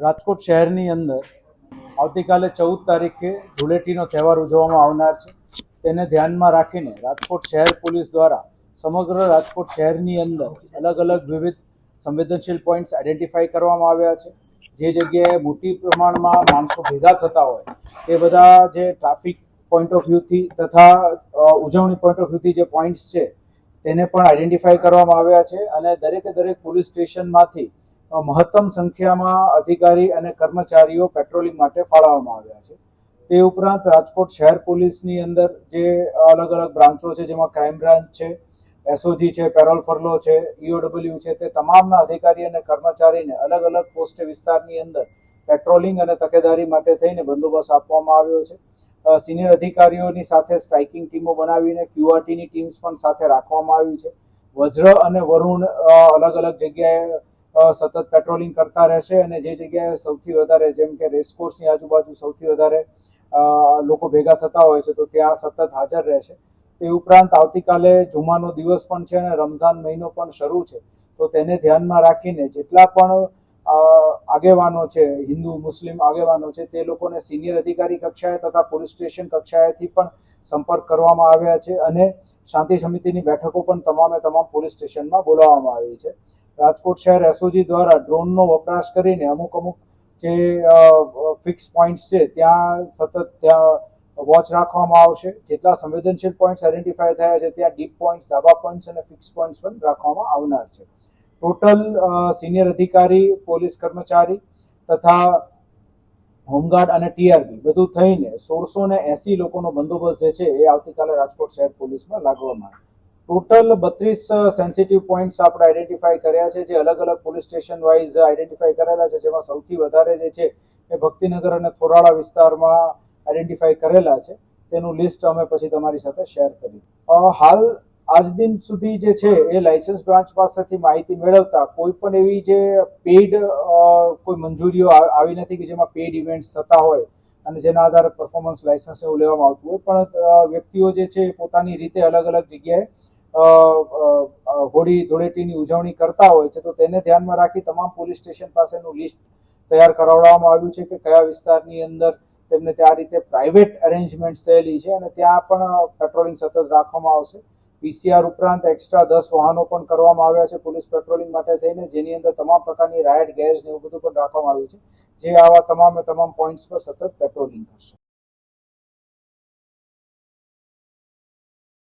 રાજકોટ શહેરની અંદર આવતીકાલે ચૌદ તારીખે ધૂળેટીનો તહેવાર ઉજવવામાં આવનાર છે. તેને ધ્યાનમાં રાખીને રાજકોટ શહેર પોલીસ દ્વારા સમગ્ર રાજકોટ શહેરની અંદર અલગ અલગ વિવિધ સંવેદનશીલ પોઈન્ટ્સ આઈડેન્ટિફાઈ કરવામાં આવ્યા છે. જે જગ્યાએ મોટી પ્રમાણમાં માણસો ભેગા થતા હોય, તે બધા જે ટ્રાફિક પોઈન્ટ ઓફ વ્યૂથી તથા ઉજવણી પોઈન્ટ ઓફ વ્યૂથી જે પોઈન્ટ્સ છે, તેને પણ આઈડેન્ટિફાઈ કરવામાં આવ્યા છે અને દરેકે દરેક પોલીસ સ્ટેશનમાંથી મહત્તમ સંખ્યામાં અધિકારી અને કર્મચારીઓ પેટ્રોલિંગ માટે ફાળવવામાં આવ્યા છે. તે ઉપરાંત રાજકોટ શહેર પોલીસની અંદર જે અલગ અલગ બ્રાન્ચો છે, જેમાં ક્રાઇમ બ્રાન્ચ છે એસઓજી છે, પેરોલ ફરલો છે ઈઓડબલ્યુ છે, તે તમામના અધિકારી અને કર્મચારીને અલગ અલગ પોસ્ટ વિસ્તારની અંદર પેટ્રોલિંગ અને તકેદારી માટે થઈને બંદોબસ્ત આપવામાં આવ્યો છે. સિનિયર અધિકારીઓની સાથે સ્ટ્રાઇકિંગ ટીમો બનાવીને ક્યુઆરટીની ટીમ્સ પણ સાથે રાખવામાં આવી છે. વજ્ર અને વરુણ અલગ અલગ જગ્યાએ સતત પેટ્રોલિંગ કરતા રહેશે અને જે જગ્યાએ સૌથી વધારે જેમ કે રેસકોર્સની આજુબાજુ સૌથી વધારે લોકો ભેગા થતા હોય છે તો ત્યાં સતત હાજર રહેશે. તે ઉપરાંત આવતીકાલે જુમાનો દિવસ પણ છે અને રમઝાન મહિનો પણ શરૂ છે. તો તેને ધ્યાનમાં રાખીને જેટલા પણ આગેવાનો છે, હિન્દુ, મુસ્લિમ આગેવાનો છે, તે લોકોને સિનિયર અધિકારી કક્ષાએ તથા પોલીસ સ્ટેશન કક્ષાએથી પણ સંપર્ક કરવામાં આવ્યા છે અને શાંતિ સમિતિની બેઠકો પણ તમામે તમામ પોલીસ સ્ટેશનમાં બોલાવવામાં આવી છે. રાજકોટ શહેર એસઓજી દ્વારા ડ્રોનનો વપરાશ કરીને અમુક અમુક જે ફિક્સ પોઈન્ટ્સ છે, ત્યાં સતત ત્યાં વોચ રાખવામાં આવશે. જેટલા સંવેદનશીલ પોઈન્ટ્સ આઈડેન્ટિફાય થયા છે, ત્યાં ડીપ પોઈન્ટ્સ ધાબા પોઈન્ટ્સ અને ફિક્સ પોઈન્ટ્સ પણ રાખવામાં આવનાર છે. ટોટલ સિનિયર અધિકારી, પોલીસ કર્મચારી તથા હોમગાર્ડ અને ટીઆરબી બધું થઈને સોળસો ને એસી લોકોનો બંદોબસ્ત જે છે, એ આવતીકાલે રાજકોટ શહેર પોલીસમાં લાગવામાં આવે. ટોટલ બત્રીસ સેન્સિટિવ પોઈન્ટ્સ આપણે આઈડેન્ટિફાઈ કર્યા છે, જે અલગ અલગ પોલીસ સ્ટેશન વાઇઝ આઈડેન્ટિફાઈ કરેલા છે, જેમાં સૌથી વધારે જે છે એ ભક્તિનગર અને થોરાળા વિસ્તારમાં આઈડેન્ટિફાઈ કરેલા છે. તેનું લિસ્ટ અમે પછી તમારી સાથે શેર કરી હાલ આજ દિન સુધી જે છે એ લાયસન્સ બ્રાન્ચ પાસેથી માહિતી મેળવતા કોઈ પણ એવી જે પેઇડ કોઈ મંજૂરીઓ આવી નથી કે જેમાં પેઇડ ઇવેન્ટ્સ થતા હોય અને જેના આધારે પરફોર્મન્સ લાયસન્સ એવું લેવામાં આવતું હોય. પણ વ્યક્તિઓ જે છે પોતાની રીતે અલગ અલગ જગ્યાએ હોળી ધૂળેટીની ઉજવણી કરતા હોય છે, તો તેને ધ્યાનમાં રાખી તમામ પોલીસ સ્ટેશન પાસેનું લિસ્ટ તૈયાર કરાવવામાં આવ્યું છે કે કયા વિસ્તારની અંદર તેમને ત્યાં રીતે પ્રાઇવેટ અરેન્જમેન્ટ થયેલી છે અને ત્યાં પણ પેટ્રોલિંગ સતત રાખવામાં આવશે. પીસીઆર ઉપરાંત એક્સ્ટ્રા દસ વાહનો પણ કરવામાં આવ્યા છે પોલીસ પેટ્રોલિંગ માટે થઈને, જેની અંદર તમામ પ્રકારની રાયટ ગેર્સ ને એવું બધું પણ રાખવામાં આવ્યું છે. જે આવા તમામે તમામ પોઈન્ટ્સ પર સતત પેટ્રોલિંગ કરશે.